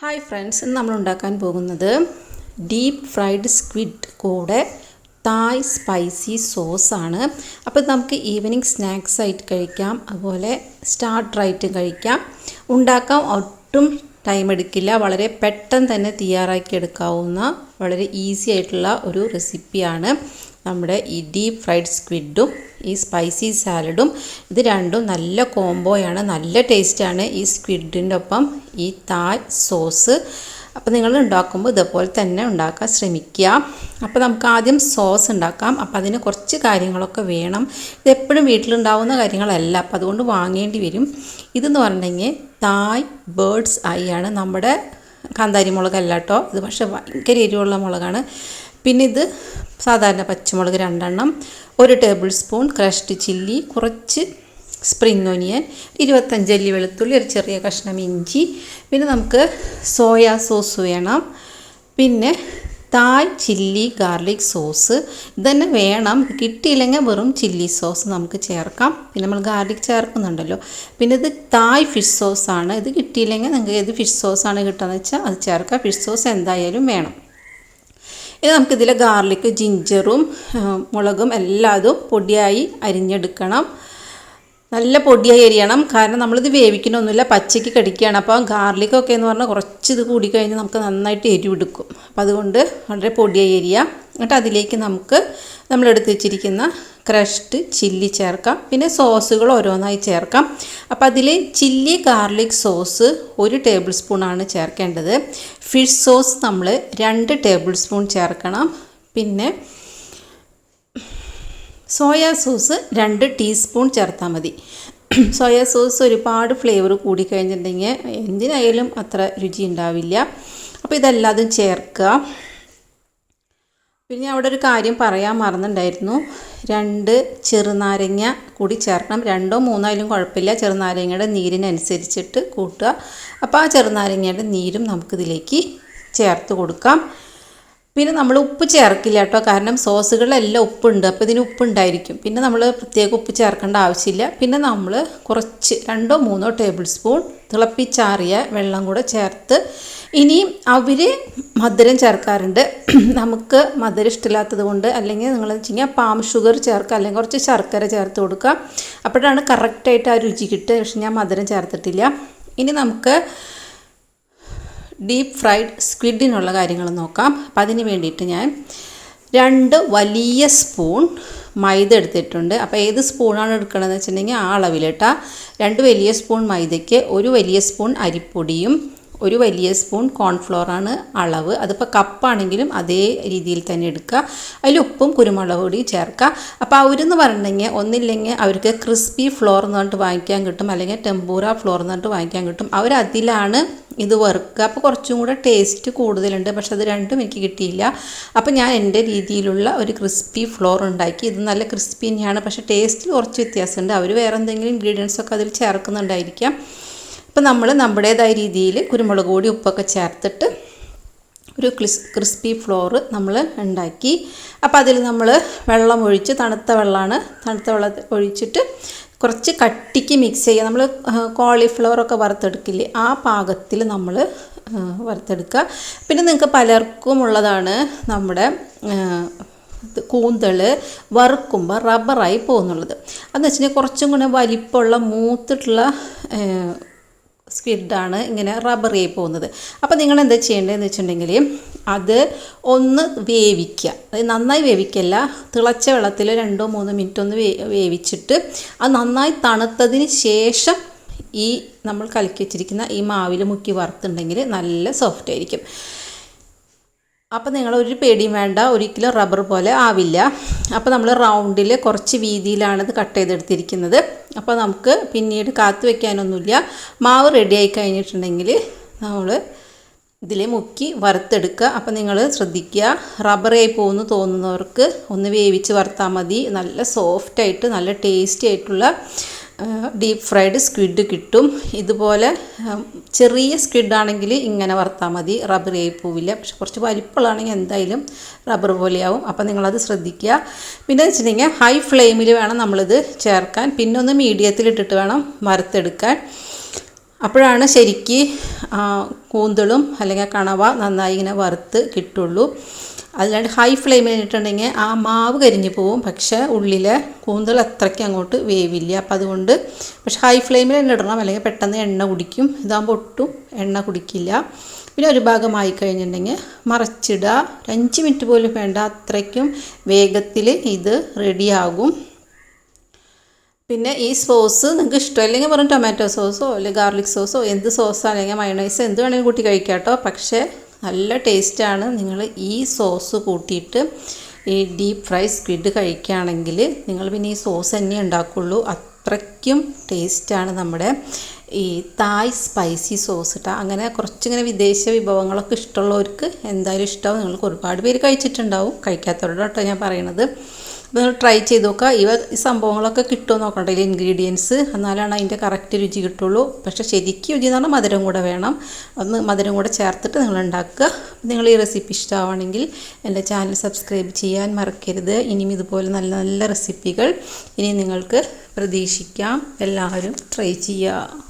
Hi friends ഇന്ന് നമ്മൾ ഉണ്ടാക്കാൻ പോകുന്നത് ഡീപ്പ് ഫ്രൈഡ് സ്ക്വിഡ് കൂടെ തായ് സ്പൈസി സോസാണ് അപ്പോൾ നമുക്ക് ഈവനിങ് സ്നാക്സ് ആയിട്ട് കഴിക്കാം അതുപോലെ സ്റ്റാർട്ടറായിട്ടും കഴിക്കാം. ഉണ്ടാക്കാൻ ഒട്ടും ടൈം എടുക്കില്ല വളരെ പെട്ടെന്ന് തന്നെ തയ്യാറാക്കി എടുക്കാവുന്ന വളരെ ഈസി ആയിട്ടുള്ള ഒരു റെസിപ്പിയാണ് നമ്മുടെ ഈ ഡീപ്പ് ഫ്രൈഡ് സ്ക്വിഡും ഈ സ്പൈസി സാലഡും ഇത് രണ്ടും നല്ല കോംബോയാണ് നല്ല ടേസ്റ്റാണ് ഈ സ്ക്വിഡിന്റെ ഒപ്പം ഈ തായ് സോസ്. അപ്പോൾ നിങ്ങൾ ഉണ്ടാക്കുമ്പോൾ ഇതേപോലെ തന്നെ ഉണ്ടാക്കാൻ ശ്രമിക്കുക. അപ്പോൾ നമുക്ക് ആദ്യം സോസ് ഉണ്ടാക്കാം. അപ്പോൾ അതിന് കുറച്ച് കാര്യങ്ങളൊക്കെ വേണം. ഇത് എപ്പോഴും വീട്ടിലുണ്ടാവുന്ന കാര്യങ്ങളല്ല. അപ്പോൾ അതുകൊണ്ട് വാങ്ങേണ്ടി വരും. ഇതെന്ന് പറഞ്ഞിട്ടുണ്ടെങ്കിൽ തായ് ബേർഡ്സ് ഐ ആണ് നമ്മുടെ കാന്താരി മുളകല്ല കേട്ടോ. ഇത് പക്ഷേ ഭയങ്കര എരിവുള്ള മുളകാണ്. പിന്നെ ഇത് സാധാരണ പച്ചമുളക് രണ്ടെണ്ണം ഒരു ടേബിൾ സ്പൂൺ ക്രഷ്ഡ് ചില്ലി കുറച്ച് സ്പ്രിംഗ് ഒനിയൻ ഇരുപത്തഞ്ച് അല്ലി വെളുത്തുള്ളി ഒരു ചെറിയ കഷ്ണം ഇഞ്ചി പിന്നെ നമുക്ക് സോയാ സോസ് വേണം പിന്നെ തായ് ചില്ലി ഗാർലിക് സോസ് ഇതന്നെ വേണം. കിട്ടിയില്ലെങ്കിൽ വെറും ചില്ലി സോസ് നമുക്ക് ചേർക്കാം. പിന്നെ നമ്മൾ ഗാർലിക് ചേർക്കുന്നുണ്ടല്ലോ. പിന്നെ ഇത് തായ് ഫിഷ് സോസാണ്. ഇത് കിട്ടിയില്ലെങ്കിൽ നിങ്ങൾക്ക് ഏത് ഫിഷ് സോസാണ് കിട്ടുകയെന്ന് വെച്ചാൽ അത് ചേർക്കാം. ഫിഷ് സോസ് എന്തായാലും വേണം. ഇനി നമുക്കിതിൽ ഗാർലിക് ജിഞ്ചറും മുളകും എല്ലാതും പൊടിയായി അരിഞ്ഞെടുക്കണം. നല്ല പൊടിയായി അരിയണം. കാരണം നമ്മളിത് വേവിക്കണമൊന്നുമില്ല പച്ചയ്ക്ക് കടിക്കുകയാണ്. അപ്പോൾ ഗാർലിക്കൊക്കെ എന്ന് പറഞ്ഞാൽ കുറച്ച് ഇത് കൂടി കഴിഞ്ഞ് നമുക്ക് നന്നായിട്ട് എരിവെടുക്കും. അപ്പോൾ അതുകൊണ്ട് വളരെ പൊടിയായി എരിയാം എന്നിട്ട് അതിലേക്ക് നമുക്ക് നമ്മളെടുത്ത് വെച്ചിരിക്കുന്ന ക്രഷ്ഡ് ചില്ലി ചേർക്കാം. പിന്നെ സോസുകൾ ഓരോന്നായി ചേർക്കാം. അപ്പം അതിൽ ചില്ലി ഗാർലിക് സോസ് ഒരു ടേബിൾ സ്പൂണാണ് ചേർക്കേണ്ടത്. ഫിഷ് സോസ് നമ്മൾ രണ്ട് ടേബിൾ സ്പൂൺ ചേർക്കണം. പിന്നെ സോയാ സോസ് രണ്ട് ടീസ്പൂൺ ചേർത്താൽ മതി. സോയാ സോസ് ഒരുപാട് ഫ്ലേവർ കൂടിക്കഴിഞ്ഞിട്ടുണ്ടെങ്കിൽ എന്തിനായാലും അത്ര രുചി ഉണ്ടാവില്ല. അപ്പോൾ ഇതെല്ലാതും ചേർക്കുക. പിന്നെ അവിടെ ഒരു കാര്യം പറയാൻ മറന്നുണ്ടായിരുന്നു. രണ്ട് ചെറുനാരങ്ങ കൂടി ചേർക്കണം. രണ്ടോ മൂന്നായാലും കുഴപ്പമില്ല. ചെറുനാരങ്ങയുടെ നീരിനനുസരിച്ചിട്ട് കൂട്ടുക. അപ്പോൾ ആ ചെറുനാരങ്ങയുടെ നീരും നമുക്കിതിലേക്ക് ചേർത്ത് കൊടുക്കാം. പിന്നെ നമ്മൾ ഉപ്പ് ചേർക്കില്ല കേട്ടോ. കാരണം സോസുകളെല്ലാം ഉപ്പുണ്ട്. അപ്പോൾ ഇതിന് ഉപ്പുണ്ടായിരിക്കും. പിന്നെ നമ്മൾ പ്രത്യേക ഉപ്പ് ചേർക്കേണ്ട ആവശ്യമില്ല. പിന്നെ നമ്മൾ കുറച്ച് രണ്ടോ മൂന്നോ ടേബിൾ സ്പൂൺ തിളപ്പിച്ചാറിയ വെള്ളം കൂടെ ചേർത്ത് ഇനി അവർ മധുരം ചേർക്കാറുണ്ട്. നമുക്ക് മധുരം ഇഷ്ടമില്ലാത്തത് കൊണ്ട് അല്ലെങ്കിൽ നിങ്ങൾ വെച്ച് കഴിഞ്ഞാൽ പാം ഷുഗർ ചേർക്കുക അല്ലെങ്കിൽ കുറച്ച് ശർക്കര ചേർത്ത് കൊടുക്കുക. അപ്പോഴാണ് കറക്റ്റായിട്ട് ആ രുചി കിട്ടുക. പക്ഷെ ഞാൻ മധുരം ചേർത്തിട്ടില്ല. ഇനി നമുക്ക് ഡീപ്പ് ഫ്രൈഡ് സ്ക്വിഡിനുള്ള കാര്യങ്ങൾ നോക്കാം. അപ്പം അതിന് വേണ്ടിയിട്ട് ഞാൻ രണ്ട് വലിയ സ്പൂൺ മൈദ എടുത്തിട്ടുണ്ട്. അപ്പോൾ ഏത് സ്പൂണാണ് എടുക്കണമെന്ന് വെച്ചിട്ടുണ്ടെങ്കിൽ ആ അളവിൽ കേട്ടോ. രണ്ട് വലിയ സ്പൂൺ മൈദയ്ക്ക് ഒരു വലിയ സ്പൂൺ അരിപ്പൊടിയും ഒരു വലിയ സ്പൂൺ കോൺഫ്ലോറാണ് അളവ്. അതിപ്പോൾ കപ്പാണെങ്കിലും അതേ രീതിയിൽ തന്നെ എടുക്കുക. അതിൽ ഉപ്പും കുരുമുളക് പൊടിയും ചേർക്കുക. അപ്പോൾ അവരെന്ന് പറഞ്ഞിട്ടുണ്ടെങ്കിൽ ഒന്നില്ലെങ്കിൽ അവർക്ക് ക്രിസ്പി ഫ്ലോർ എന്ന് പറഞ്ഞിട്ട് വാങ്ങിക്കാൻ കിട്ടും. അല്ലെങ്കിൽ ടെമ്പൂറ ഫ്ലോർ എന്ന് പറഞ്ഞിട്ട് വാങ്ങിക്കാൻ കിട്ടും. അവർ അതിലാണ് ഇത് വറുക്കുക. അപ്പോൾ കുറച്ചും കൂടെ ടേസ്റ്റ് കൂടുതലുണ്ട്. പക്ഷെ അത് രണ്ടും എനിക്ക് കിട്ടിയില്ല. അപ്പോൾ ഞാൻ എന്റെ രീതിയിലുള്ള ഒരു ക്രിസ്പി ഫ്ലോർ ഉണ്ടാക്കി. ഇത് നല്ല ക്രിസ്പി തന്നെയാണ്. പക്ഷേ ടേസ്റ്റിൽ കുറച്ച് വ്യത്യാസമുണ്ട്. അവർ വേറെ എന്തെങ്കിലും ഇൻഗ്രീഡിയൻസ് ഒക്കെ അതിൽ ചേർക്കുന്നുണ്ടായിരിക്കാം. അപ്പോൾ നമ്മൾ നമ്മുടേതായ രീതിയിൽ കുരുമുളക് പൊടി ഉപ്പൊക്കെ ചേർത്തിട്ട് ഒരു ക്രിസ് ക്രിസ്പി ഫ്ലോർ നമ്മൾ ഉണ്ടാക്കി. അപ്പോൾ അതിൽ നമ്മൾ വെള്ളം ഒഴിച്ച് തണുത്ത വെള്ളമാണ് തണുത്ത വെള്ളം ഒഴിച്ചിട്ട് കുറച്ച് കട്ടിക്ക് മിക്സ് ചെയ്യുക. നമ്മൾ കോളിഫ്ലവറൊക്കെ വറുത്തെടുക്കില്ലേ ആ പാകത്തിൽ നമ്മൾ വറുത്തെടുക്കുക. പിന്നെ നിങ്ങൾക്ക് പലർക്കും ഉള്ളതാണ് നമ്മുടെ കൂന്തൾ വറുക്കുമ്പോൾ റബ്ബറായി പോകുന്നുള്ളത്. അതെന്ന് വെച്ചിട്ടുണ്ടെങ്കിൽ കുറച്ചും കൂടെ വലിപ്പമുള്ള മൂത്തിട്ടുള്ള സ്ക്വിഡാണ് ഇങ്ങനെ റബ്ബറായി പോകുന്നത്. അപ്പോൾ നിങ്ങൾ എന്താ ചെയ്യേണ്ടതെന്ന് വെച്ചിട്ടുണ്ടെങ്കിൽ അത് ഒന്ന് വേവിക്കുക. അത് നന്നായി വേവിക്കല്ല തിളച്ച വെള്ളത്തിൽ രണ്ടോ മൂന്നോ മിനിറ്റ് ഒന്ന് വേവിച്ചിട്ട് അത് നന്നായി തണുത്തതിന് ശേഷം ഈ നമ്മൾ കലക്കി വെച്ചിരിക്കുന്ന ഈ മാവിൽ മുക്കി വറുത്തുണ്ടെങ്കിൽ നല്ല സോഫ്റ്റ് ആയിരിക്കും. അപ്പോൾ നിങ്ങൾ ഒരു പേടിയും വേണ്ട ഒരിക്കലും റബ്ബർ പോലെ ആവില്ല. അപ്പോൾ നമ്മൾ റൗണ്ടിൽ കുറച്ച് വീതിയിലാണ് ഇത് കട്ട് ചെയ്തെടുത്തിരിക്കുന്നത്. അപ്പോൾ നമുക്ക് പിന്നീട് കാത്തു വെക്കാനൊന്നുമില്ല. മാവ് റെഡിയായി കഴിഞ്ഞിട്ടുണ്ടെങ്കിൽ നമ്മൾ ഇതിൽ മുക്കി വറുത്തെടുക്കുക. അപ്പോൾ നിങ്ങൾ ശ്രദ്ധിക്കുക. റബ്ബറായി പോകുന്നു തോന്നുന്നവർക്ക് ഒന്ന് വേവിച്ച് വറുത്താൽ മതി. നല്ല സോഫ്റ്റായിട്ട് നല്ല ടേസ്റ്റി ആയിട്ടുള്ള ഡീപ്പ് ഫ്രൈഡ് സ്ക്വിഡ് കിട്ടും. ഇതുപോലെ ചെറിയ സ്ക്വിഡ് ആണെങ്കിൽ ഇങ്ങനെ വറുത്താൽ മതി. റബ്ബർ ആയി പോവില്ല പക്ഷെ കുറച്ച് വലിപ്പമുള്ളതാണെങ്കിൽ എന്തായാലും റബ്ബർ പോലെയാവും. അപ്പോൾ നിങ്ങളത് ശ്രദ്ധിക്കുക. പിന്നെ വെച്ചിട്ടുണ്ടെങ്കിൽ ഹൈ ഫ്ലെയിമിൽ വേണം നമ്മളിത് ചേർക്കാൻ. പിന്നെ ഒന്ന് മീഡിയത്തിൽ ഇട്ടിട്ട് വേണം വറുത്തെടുക്കാൻ. അപ്പോഴാണ് ശരിക്ക് കൂന്തളും അല്ലെങ്കിൽ കണവ നന്നായി ഇങ്ങനെ വറുത്ത് കിട്ടുള്ളൂ. അല്ലാണ്ട് ഹൈ ഫ്ലെയിമിൽ ഇട്ടിട്ടുണ്ടെങ്കിൽ ആ മാവ് കരിഞ്ഞു പോവും. പക്ഷേ ഉള്ളിലെ കൂന്തൽ അത്രയ്ക്ക് അങ്ങോട്ട് വേവില്ല. അപ്പം അതുകൊണ്ട് പക്ഷെ ഹൈ ഫ്ലെയിമിൽ എണ്ണ ഇടണം. അല്ലെങ്കിൽ പെട്ടെന്ന് എണ്ണ കുടിക്കും. ഇതാകുമ്പോൾ ഒട്ടും എണ്ണ കുടിക്കില്ല. പിന്നെ ഒരു ഭാഗമായി കഴിഞ്ഞിട്ടുണ്ടെങ്കിൽ മറച്ചിടുക. ഒരു അഞ്ച് മിനിറ്റ് പോലും വേണ്ട. അത്രയ്ക്കും വേഗത്തിൽ ഇത് റെഡിയാകും പിന്നെ ഈ സോസ് നിങ്ങൾക്ക് ഇഷ്ടമല്ലെങ്കിൽ വെറും ടൊമാറ്റോ സോസോ അല്ലെങ്കിൽ ഗാർലിക് സോസോ എന്ത് സോസോ അല്ലെങ്കിൽ മയണൈസോ എന്ത് വേണമെങ്കിലും കൂട്ടി കഴിക്കാം കേട്ടോ. പക്ഷേ നല്ല ടേസ്റ്റാണ്. നിങ്ങൾ ഈ സോസ് കൂട്ടിയിട്ട് ഈ ഡീപ്പ് ഫ്രൈ സ്ക്വിഡ് കഴിക്കുകയാണെങ്കിൽ നിങ്ങൾ പിന്നെ ഈ സോസ് തന്നെ ഉണ്ടാക്കുള്ളൂ. അത്രയ്ക്കും ടേസ്റ്റാണ് നമ്മുടെ ഈ തായ് സ്പൈസി സോസ് ഇട്ട അങ്ങനെ കുറച്ചിങ്ങനെ വിദേശ വിഭവങ്ങളൊക്കെ ഇഷ്ടമുള്ളവർക്ക് എന്തായാലും ഇഷ്ടമാവും. നിങ്ങൾക്ക് ഒരുപാട് പേര് കഴിച്ചിട്ടുണ്ടാവും. കഴിക്കാത്തവരോട് കേട്ടോ ഞാൻ പറയണത്. നിങ്ങൾ ട്രൈ ചെയ്ത് നോക്കുക. ഇവ ഈ സംഭവങ്ങളൊക്കെ കിട്ടുമോ നോക്കണ്ട. ഇതിൽ ഇൻഗ്രീഡിയൻസ് എന്നാലാണ് അതിന്റെ കറക്റ്റ് രുചി കിട്ടുള്ളൂ. പക്ഷേ ശരിക്കും രുചി എന്ന് പറഞ്ഞാൽ മധുരം കൂടെ വേണം. ഒന്ന് മധുരം കൂടെ ചേർത്തിട്ട് നിങ്ങൾ ഉണ്ടാക്കുക. നിങ്ങൾ ഈ റെസിപ്പി ഇഷ്ടമാണെങ്കിൽ എന്റെ ചാനൽ സബ്സ്ക്രൈബ് ചെയ്യാൻ മറക്കരുത്. ഇനിയും ഇതുപോലെ നല്ല നല്ല റെസിപ്പികൾ ഇനി നിങ്ങൾക്ക് പ്രതീക്ഷിക്കാം. എല്ലാവരും ട്രൈ ചെയ്യുക.